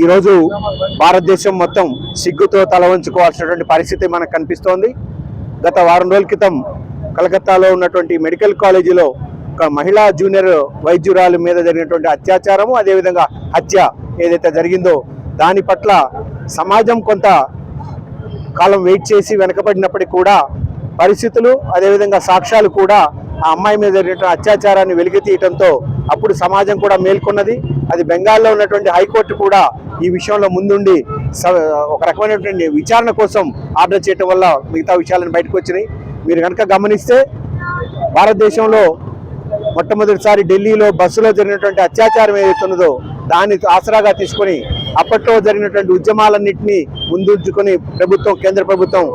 ఈరోజు భారతదేశం మొత్తం సిగ్గుతో తలవంచుకోవాల్సినటువంటి పరిస్థితి మనకు కనిపిస్తోంది. గత వారం రోజుల క్రితం కలకత్తాలో ఉన్నటువంటి మెడికల్ కాలేజీలో ఒక మహిళా జూనియర్ వైద్యురాలు మీద జరిగినటువంటి అత్యాచారము అదేవిధంగా హత్య ఏదైతే జరిగిందో దాని పట్ల సమాజం కొంత కాలం వెయిట్ చేసి వెనకబడినప్పటికీ కూడా పరిస్థితులు అదేవిధంగా సాక్ష్యాలు కూడా ఆ అమ్మాయి మీద జరిగిన అత్యాచారాన్ని వెలికి తీయటంతో అప్పుడు సమాజం కూడా మేల్కొన్నది. అది బెంగాల్లో ఉన్నటువంటి హైకోర్టు కూడా ఈ విషయంలో ముందుండి స- ఒక రకమైనటువంటి విచారణ కోసం ఆర్డర్ చేయటం వల్ల మిగతా విషయాలను బయటకు వచ్చినాయి. మీరు కనుక గమనిస్తే భారతదేశంలో మొట్టమొదటిసారి ఢిల్లీలో బస్సులో జరిగినటువంటి అత్యాచారం ఏదైతున్నదో దాన్ని ఆసరాగా తీసుకొని అప్పట్లో జరిగినటువంటి ఉద్యమాలన్నింటినీ ముందుంచుకొని ప్రభుత్వం కేంద్ర ప్రభుత్వం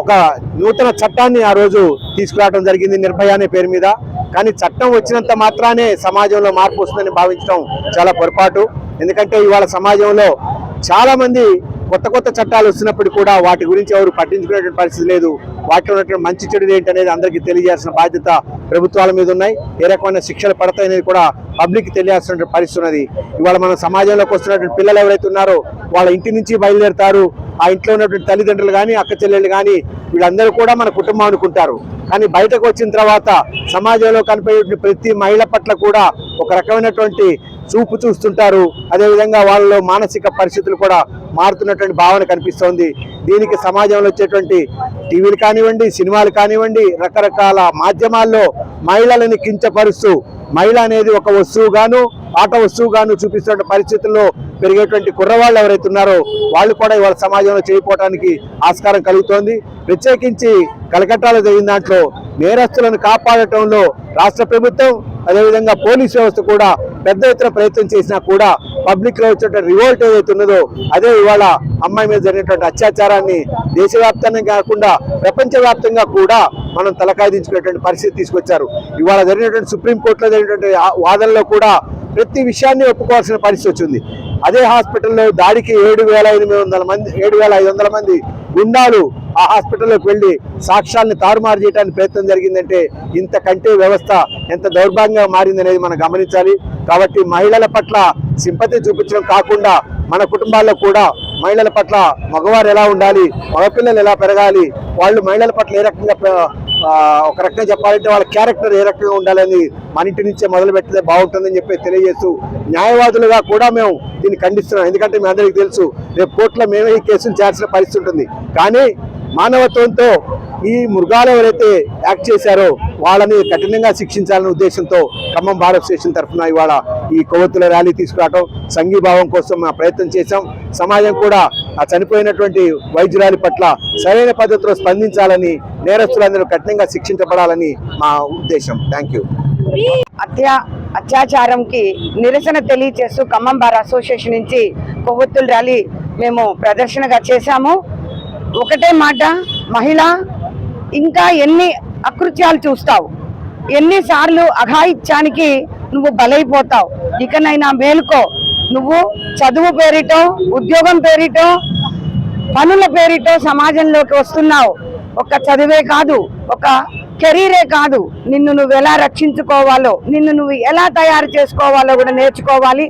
ఒక నూతన చట్టాన్ని ఆ రోజు తీసుకురావడం జరిగింది నిర్భయ అనే పేరు మీద. కానీ చట్టం వచ్చినంత మాత్రానే సమాజంలో మార్పు వస్తుందని భావించడం చాలా పొరపాటు. ఎందుకంటే ఇవాళ సమాజంలో చాలా మంది కొత్త కొత్త చట్టాలు వస్తున్నప్పుడు కూడా వాటి గురించి ఎవరు పట్టించుకునేటువంటి పరిస్థితి లేదు. వాటిలో ఉన్నటువంటి మంచి చెడు ఏంటి అనేది అందరికీ తెలియజేసిన బాధ్యత ప్రభుత్వాల మీద ఉన్నాయి. ఏ రకమైన శిక్షలు పడతాయి అనేది కూడా పబ్లిక్ తెలియాల్సిన పరిస్థితి ఉన్నది. ఇవాళ మన సమాజంలోకి వస్తున్నటువంటి పిల్లలు ఎవరైతే ఉన్నారో వాళ్ళ ఇంటి నుంచి బయలుదేరుతారు. ఆ ఇంట్లో ఉన్నటువంటి తల్లిదండ్రులు కానీ అక్క చెల్లెళ్ళు కానీ వీళ్ళందరూ కూడా మన కుటుంబం అనుకుంటారు. కానీ బయటకు వచ్చిన తర్వాత సమాజంలో కనిపించే ప్రతి మహిళ పట్ల కూడా ఒక రకమైనటువంటి చూపు చూస్తుంటారు. అదేవిధంగా వాళ్ళలో మానసిక పరిస్థితులు కూడా మారుతున్నటువంటి భావన కనిపిస్తోంది. దీనికి సమాజంలో వచ్చేటువంటి టీవీలు కానివ్వండి సినిమాలు కానివ్వండి రకరకాల మాధ్యమాల్లో మహిళలని కించపరుస్తూ మహిళ అనేది ఒక వస్తువుగాను ఆట వస్తువుగాను చూపిస్తున్న పరిస్థితుల్లో పెరిగేటువంటి కుర్రవాళ్ళు ఎవరైతే ఉన్నారో వాళ్ళు కూడా ఇవాళ సమాజంలో చేయిపోవడానికి ఆస్కారం కలుగుతోంది. ప్రత్యేకించి కలకట్టాలో జరిగిన దాంట్లో నేరస్తులను కాపాడటంలో రాష్ట్ర ప్రభుత్వం అదేవిధంగా పోలీస్ వ్యవస్థ కూడా పెద్ద ఎత్తున ప్రయత్నం చేసినా కూడా పబ్లిక్లో వచ్చే రివోల్ట్ ఏదైతే ఉన్నదో అదే ఇవాళ అమ్మాయి మీద జరిగినటువంటి అత్యాచారాన్ని దేశవ్యాప్తంగా కాకుండా ప్రపంచవ్యాప్తంగా కూడా మనం తలకాయించుకునేటువంటి పరిస్థితి తీసుకొచ్చారు. ఇవాళ జరిగినటువంటి సుప్రీంకోర్టులో జరిగినటువంటి వాదనలో కూడా ప్రతి విషయాన్ని ఒప్పుకోవాల్సిన పరిస్థితి వచ్చింది. అదే హాస్పిటల్లో దాడికి ఏడు వేల ఎనిమిది వందల మంది ఏడు వేల ఐదు వందల మంది గుండాలు ఆ హాస్పిటల్లోకి వెళ్ళి సాక్ష్యాలను తారుమారు చేయడానికి ప్రయత్నం జరిగిందంటే ఇంతకంటే వ్యవస్థ ఎంత దౌర్భాగ్యంగా మారిందనేది మనం గమనించాలి. కాబట్టి మహిళల పట్ల సింపతి చూపించడం కాకుండా మన కుటుంబాల్లో కూడా మహిళల పట్ల మగవారు ఎలా ఉండాలి మగపిల్లలు ఎలా పెరగాలి వాళ్ళు మహిళల పట్ల ఏ రకంగా ఒక రకంగా చెప్పాలంటే వాళ్ళ క్యారెక్టర్ ఏ రకంగా ఉండాలని మన ఇంటి నుంచే మొదలు పెట్టితే బాగుంటుందని చెప్పి తెలియజేస్తూ న్యాయవాదులుగా కూడా మేము దీన్ని ఖండిస్తున్నాం. ఎందుకంటే మీ అందరికీ తెలుసు రేపు కోర్టులో మేమే ఈ కేసులు చేయాల్సిన పరిస్థితి ఉంటుంది. కానీ మానవత్వంతో ఈ మృగాలు ఎవరైతే యాక్ట్ చేశారో వాళ్ళని కఠినంగా శిక్షించాలనే ఉద్దేశంతో ఖమ్మం భారత్ స్టేషన్ తరఫున ఇవాళ ఈ కొవ్వొత్తుల ర్యాలీ తీసుకురావడం సంఘీభావం కోసం మా ప్రయత్నం చేశాం. సమాజం కూడా ఆ చనిపోయినటువంటి వైద్యురాలి పట్ల సరైన పద్ధతిలో స్పందించాలని నేరస్తులందరూ కఠినంగా శిక్షించబడాలని మా ఉద్దేశం. థ్యాంక్ యూ అత్య అత్యాచారంకి నిరసన తెలియచేస్తూ ఖమ్మం బార్ అసోసియేషన్ నుంచి కొవ్వొత్తుల ర్యాలీ మేము ప్రదర్శనగా చేశాము. ఒకటే మాట మహిళ ఇంకా ఎన్ని అకృత్యాలు చూస్తావు? ఎన్నిసార్లు అఘాయిత్యానికి నువ్వు బలైపోతావు? ఇకనైనా మేలుకో. నువ్వు చదువు పేరిటో ఉద్యోగం పేరిటో పనుల పేరిటో సమాజంలోకి వస్తున్నావు. ఒక చదువే కాదు ఒక కెరీరే కాదు. నిన్ను నువ్వు ఎలా రక్షించుకోవాలో నిన్ను నువ్వు ఎలా తయారు చేసుకోవాలో కూడా నేర్చుకోవాలి.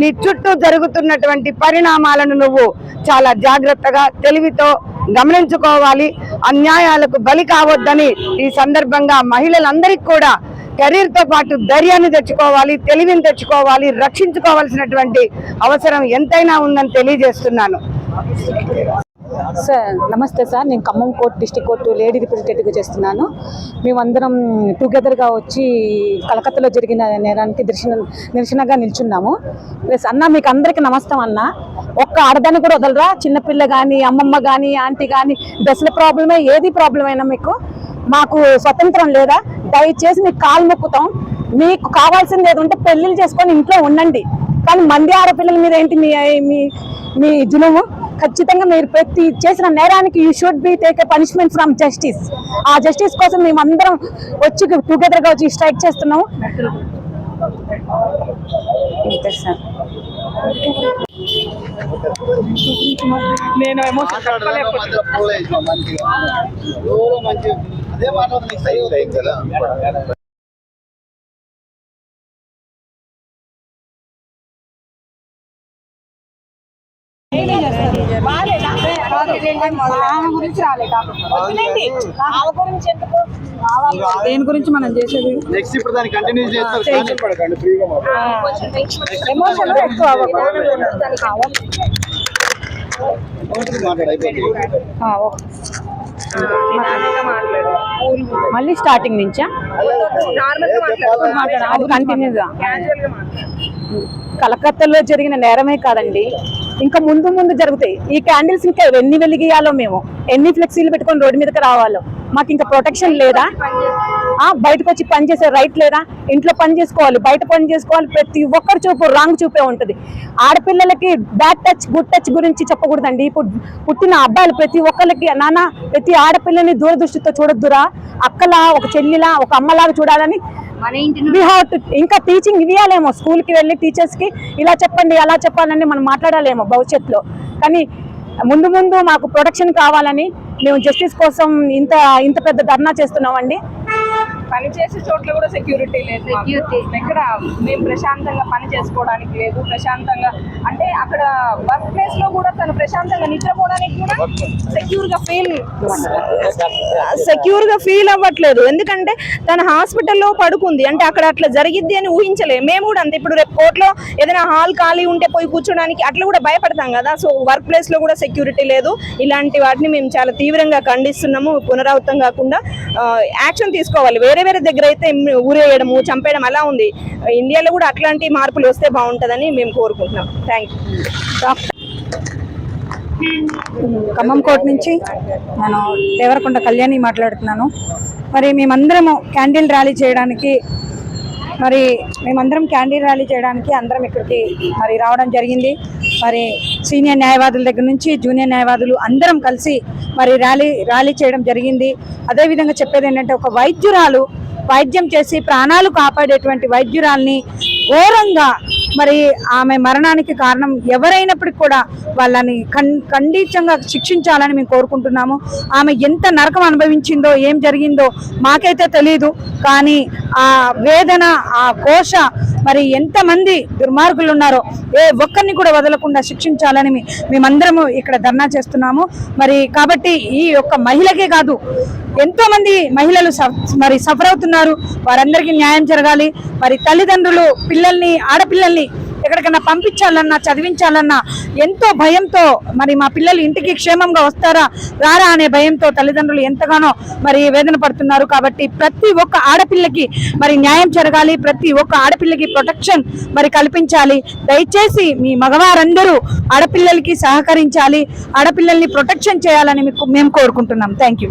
నీ చుట్టూ జరుగుతున్నటువంటి పరిణామాలను నువ్వు చాలా జాగ్రత్తగా తెలివితో గమనించుకోవాలి. అన్యాయాలకు బలి కావద్దని ఈ సందర్భంగా మహిళలందరికీ కూడా కెరీర్తో పాటు ధైర్యాన్ని తెచ్చుకోవాలి తెలివిని తెచ్చుకోవాలి రక్షించుకోవాల్సినటువంటి అవసరం ఎంతైనా ఉందని తెలియజేస్తున్నాను. సార్ నమస్తే సార్. నేను Khammam court district court lady రిప్రజెంటేటివ్గా చేస్తున్నాను. మేమందరం టుగెదర్గా వచ్చి కలకత్తాలో జరిగిన నేరానికి దర్శన నిరసనగా నిల్చున్నాము. ప్లస్ అన్న మీకు అందరికీ నమస్తం అన్న. ఒక్క ఆడదాన్ని కూడా వదలరా? చిన్నపిల్ల కానీ అమ్మమ్మ కానీ ఆంటీ కానీ డ్రెస్ల ప్రాబ్లమే? ఏది ప్రాబ్లం అయినా మీకు? మాకు స్వతంత్రం లేదా? దయచేసి మీకు కాలు మొక్కుతాం మీకు కావాల్సింది ఏదంటే ఉంటే పెళ్ళిళ్ళు చేసుకొని ఇంట్లో ఉండండి. కానీ మంది ఆడపిల్లల మీద ఏంటి మీ మీ మీ జులుము? ఖచ్చితంగా మీరు ప్రతి చేసిన నేరానికి you should be take a punishment from justice ఆ జస్టిస్ కోసం మేము అందరం వచ్చి టుగెదర్గా వచ్చి స్ట్రైక్ చేస్తున్నాము. అదే మాట దేని గురించి మనం చేసేది? నెక్స్ట్ ఇప్పుడు దాన్ని కంటిన్యూ చేస్తారు కానీ పడకండి ఫ్రీగా ఎమోషన్ ఎక్కువ మళ్ళీ స్టార్టింగ్ నుంచా? కంటిన్యూగా కలకత్తాలో జరిగిన నేరమే కాదండి. ఇంకా ముందు ముందు జరుగుతాయి. ఈ క్యాండిల్స్ ఇంకా ఎన్ని వెలిగియాలో మేము? ఎన్ని ఫ్లెక్సీలు పెట్టుకొని రోడ్డు మీదకి రావాలో? మాకు ఇంకా ప్రొటెక్షన్ లేదా? బయటకు వచ్చి పని చేసే రైట్ లేదా? ఇంట్లో పని చేసుకోవాలి బయట పని చేసుకోవాలి. ప్రతి ఒక్కరి చూపు రాంగ్ చూపే ఉంటుంది. ఆడపిల్లలకి బ్యాడ్ టచ్ గుడ్ టచ్ గురించి చెప్పకూడదండి. ఇప్పుడు పుట్టిన అబ్బాయిలు ప్రతి ఒక్కరికి నాన్న ప్రతి ఆడపిల్లని దూరదృష్టితో చూడొద్దురా. అక్కలా ఒక చెల్లిలా ఒక అమ్మలాగా చూడాలని We have ఇంకా టీచింగ్ ఇవ్వాలేమో. స్కూల్కి వెళ్ళి టీచర్స్కి ఇలా చెప్పండి అలా చెప్పాలని మనం మాట్లాడాలేమో భవిష్యత్తులో. కానీ ముందు ముందు మాకు ప్రొటెక్షన్ కావాలని మేము జస్టిస్ కోసం ఇంత ఇంత పెద్ద ధర్నా చేస్తున్నామండి. పని చేసే చోట్ల కూడా సెక్యూరిటీ లేదు మాకు. ఎక్కడ మేము ప్రశాంతంగా పని చేసుకోవడానికి లేదు ప్రశాంతంగా అంటే అక్కడ వర్క్ ప్లేస్లో కూడా తను ప్రశాంతంగా నిద్రపోవడానికి కూడా సెక్యూర్గా ఫీల్ సెక్యూర్గా ఫీల్ అవ్వట్లేదు. ఎందుకంటే తన హాస్పిటల్లో పడుకుంది. అంటే అక్కడ అట్లా జరిగిద్ది అని ఊహించలేదు మేము కూడా అంతే. ఇప్పుడు రేపు కోర్టులో ఏదైనా హాల్ ఖాళీ ఉంటే పోయి కూర్చోడానికి అట్లా కూడా భయపడతాం కదా. సో వర్క్ ప్లేస్లో కూడా సెక్యూరిటీ లేదు. ఇలాంటి వాటిని మేము చాలా తీవ్రంగా ఖండిస్తున్నాము. పునరావృతం కాకుండా యాక్షన్ తీసుకోవాలి. వేరే వేరే దగ్గర అయితే ఊరేయడము చంపేయడం అలా ఉంది. ఇండియాలో కూడా అట్లాంటి మార్పులు వస్తే బాగుంటుందని మేము కోరుకుంటున్నాం. థ్యాంక్ ఖమ్మం కోట నుంచి నేను దేవరకొండ కళ్యాణి మాట్లాడుతున్నాను. మరి మేమందరము క్యాండిల్ ర్యాలీ చేయడానికి మరి మేమందరం క్యాండిల్ ర్యాలీ చేయడానికి అందరం ఇక్కడికి మరి రావడం జరిగింది. మరి సీనియర్ న్యాయవాదుల దగ్గర నుంచి జూనియర్ న్యాయవాదులు అందరం కలిసి మరి ర్యాలీ ర్యాలీ చేయడం జరిగింది. అదేవిధంగా చెప్పేది ఏంటంటే ఒక వైద్యురాలు వైద్యం చేసి ప్రాణాలు కాపాడేటువంటి వైద్యురాల్ని ఘోరంగా మరి ఆమె మరణానికి కారణం ఎవరైనప్పటికీ కూడా వాళ్ళని ఖం ఖండితంగా శిక్షించాలని మేము కోరుకుంటున్నాము. ఆమె ఎంత నరకం అనుభవించిందో ఏం జరిగిందో మాకైతే తెలియదు కానీ ఆ వేదన ఆ కోశ మరి ఎంతమంది దుర్మార్గులు ఉన్నారో ఏ ఒక్కరిని కూడా వదలకుండా శిక్షించాలని మేమందరము ఇక్కడ ధర్నా చేస్తున్నాము. మరి కాబట్టి ఈ యొక్క మహిళకే కాదు ఎంతోమంది మహిళలు మరి సఫర్ అవుతున్నారు. వారందరికీ న్యాయం జరగాలి. మరి తల్లిదండ్రులు పిల్లల్ని ఆడపిల్లల్ని ఎక్కడికైనా పంపించాలన్నా చదివించాలన్నా ఎంతో భయంతో మరి మా పిల్లలు ఇంటికి క్షేమంగా వస్తారా రారా అనే భయంతో తల్లిదండ్రులు ఎంతగానో మరి వేదన పడుతున్నారు. కాబట్టి ప్రతి ఒక్క ఆడపిల్లకి మరి న్యాయం జరగాలి ప్రతి ఒక్క ఆడపిల్లకి ప్రొటెక్షన్ మరి కల్పించాలి. దయచేసి మీ మగవారందరూ ఆడపిల్లలకి సహకరించాలి ఆడపిల్లల్ని ప్రొటెక్షన్ చేయాలని మీకు మేము కోరుకుంటున్నాం. Thank you.